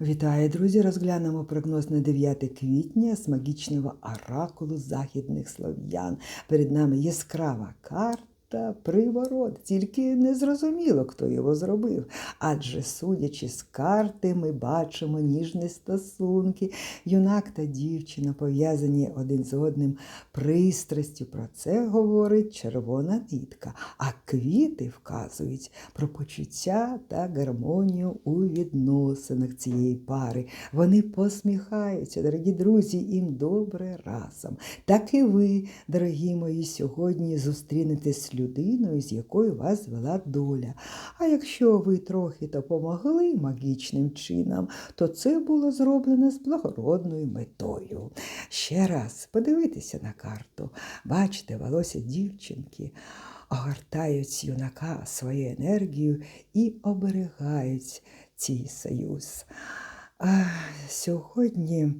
Вітаю, друзі! Розглянемо прогноз на 9 квітня з магічного оракулу західних слов'ян. Перед нами яскрава карта. Приворот, тільки не зрозуміло, хто його зробив. Адже, судячи з карти, ми бачимо ніжні стосунки. Юнак та дівчина пов'язані один з одним пристрастю. Про це говорить червона нитка. А квіти вказують про почуття та гармонію у відносинах цієї пари. Вони посміхаються, дорогі друзі, їм добре разом. Так і ви, дорогі мої, сьогодні зустрінетесь з людиною, з якою вас звела доля. А якщо ви трохи допомогли магічним чином, то це було зроблено з благородною метою. Ще раз подивитися на карту. Бачите, волосся дівчинки огортають юнака своєю енергією і оберігають цей союз. А сьогодні,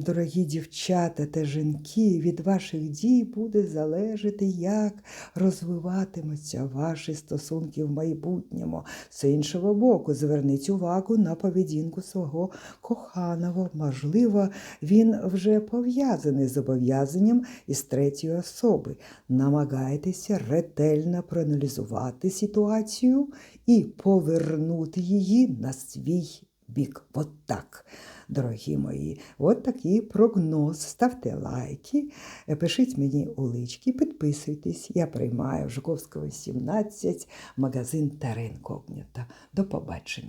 дорогі дівчата та жінки, від ваших дій буде залежати, як розвиватимуться ваші стосунки в майбутньому. З іншого боку, зверніть увагу на поведінку свого коханого. Можливо, він вже пов'язаний з зобов'язанням із третьої особи. Намагайтеся ретельно проаналізувати ситуацію і повернути її на свій бік. От так, дорогі мої, от такий прогноз. Ставте лайки, е, пишіть мені улички, підписуйтесь. Я приймаю Жуковського 17, магазин Терен Когнята. До побачення.